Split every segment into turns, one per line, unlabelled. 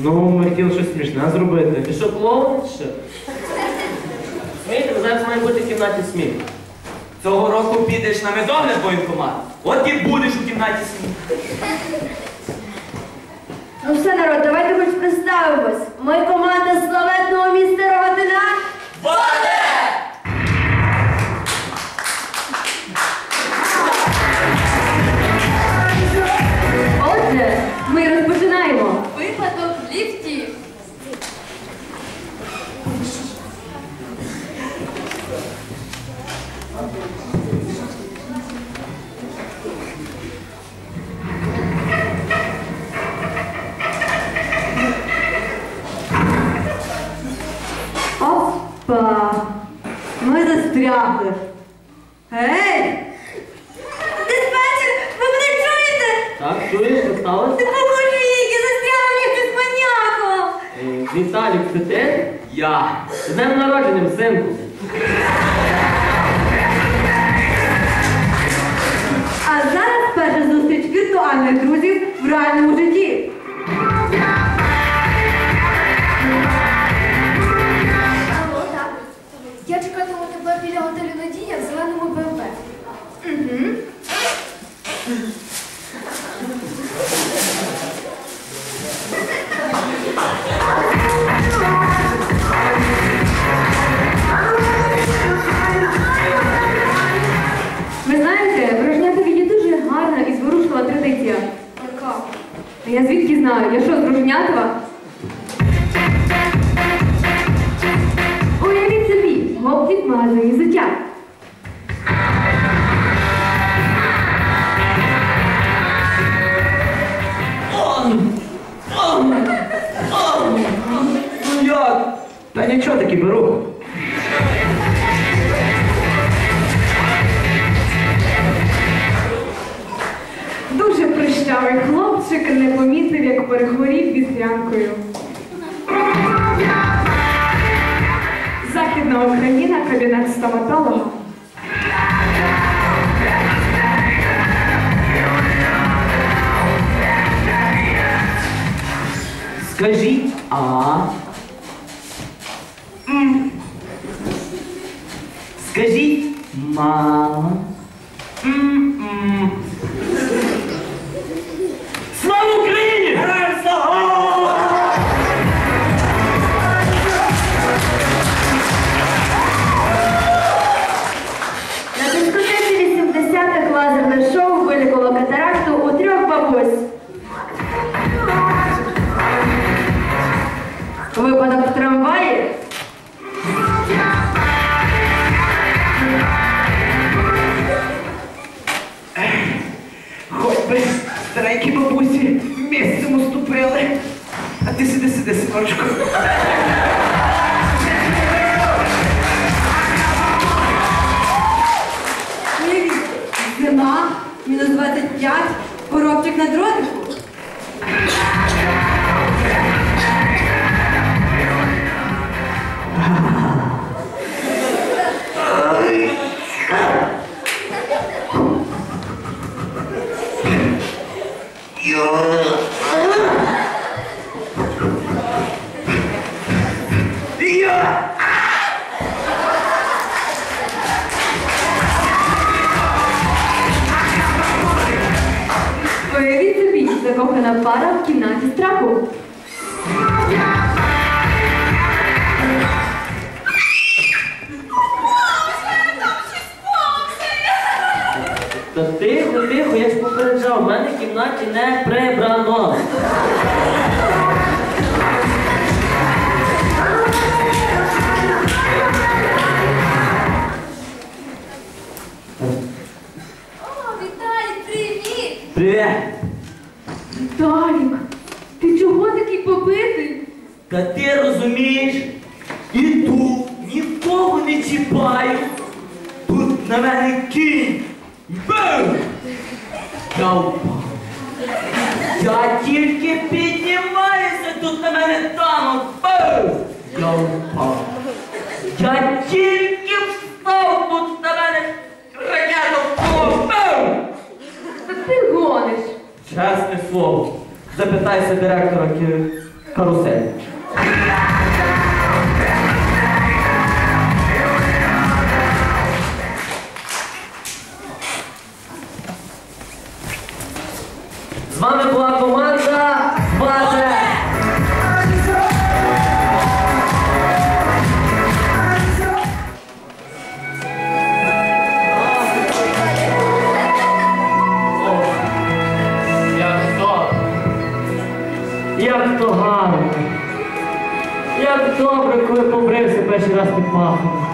Ну, ми хотіли щось смішне зробити. Ти що, клоун чи що? Смієте, зараз має бути в кімнаті сміх.
Цього року підеш на медогляд воєнкомат. От і будеш у кімнаті сміх.
Ну все, народ, давайте хоч представимось. Ми команда славетного містера Рогатина. Отже, Гей! Диспетчер, ви мене чуєте?
Так, чуєш, що сталося?
Допоможіть, я застрягла якось маньяком!
Е, Віталік, це ти?
Я.
З днем народженням, синку.
А зараз перша зустріч віртуальних друзів в реальному житті. Взуття.
Ну як? Та нічого таки беру.
Дуже прищавий хлопчик не помітив, як перехворів вітрянкою. Західна Україна, кабінет стоматолога.
Скажіть, а. М. Скажіть, мама.
Сиди,
закохана пара в кімнаті страху.
Та тихо, тихо, я ж попереджав, в мене в кімнаті не прибрано.
О, Віталій, привіт!
Привіт!
Віталік, ти чого такий побитий?
Та ти розумієш, іду, нікого не чіпаю. Тут на мене кінь. Бум! Я впав. Я тільки піднімаюся, тут на мене танок. Бум! Я впав. Я тільки встав, тут на мене ракета впала. Бум!
Та ти
пахом.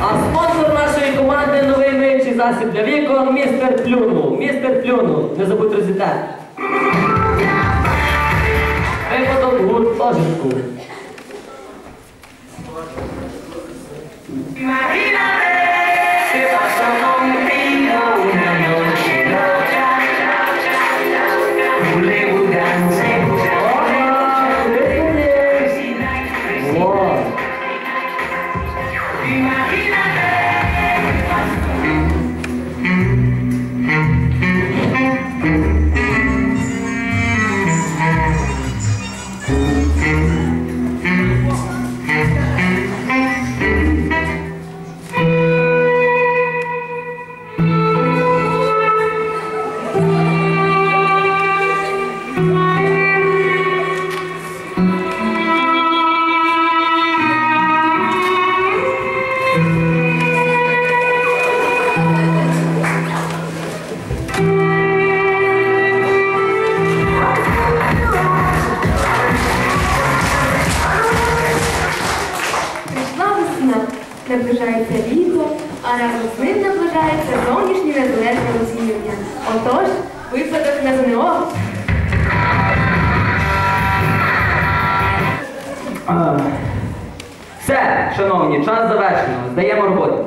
А спонсор нашої команди новий миючий засіб для вікон містер Плюнув. Містер Плюнув. Не забудь розітати. Випадок гуртожитку. Wow.
Все, шановні, час завершено. Здаємо роботу.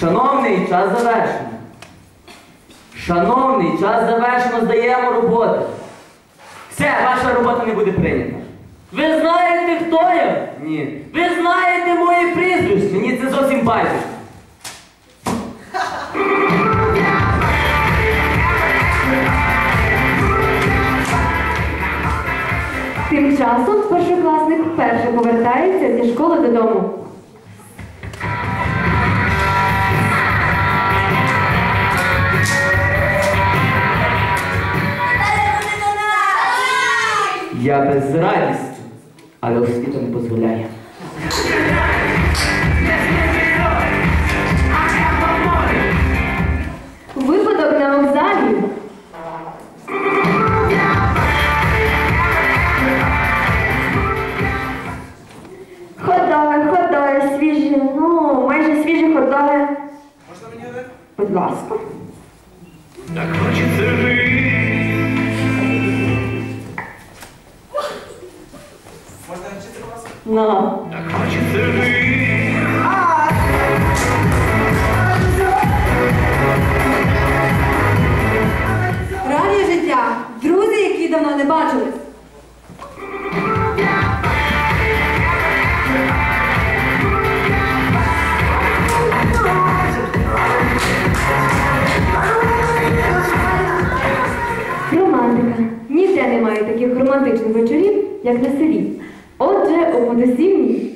Шановний, час завершено. Шановний, час завершено, здаємо роботу. Все, ваша робота не буде прийнята.
Ви знаєте, хто я?
Ні.
Ви знаєте моє прізвище?
Мені це зовсім байдуже.
Часом першокласник вперше повертається зі школи додому.
Я без радості, але освіта не дозволяє.
Випадок на вокзалі. Будь ласка.
На.
Раннє
як на селі. Отже, у Подосівні.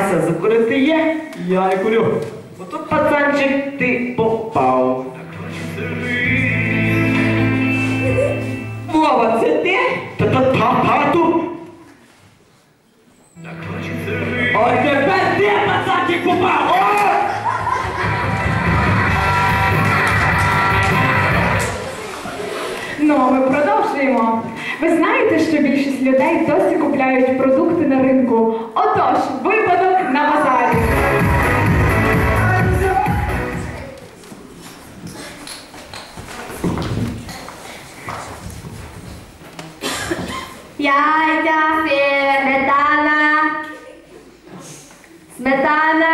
Вася, закурити є?
Я не курю.
Ото пацанчик ти попав. Вова, це ти?
Та та та тату.
Ой, тепер ти пацанчик попав! О!
Ну, ми продовжуємо. Ви знаєте, що більшість людей досі купляють продукти на ринку. Отож, випадок
Jajda, fie, redana, smetana,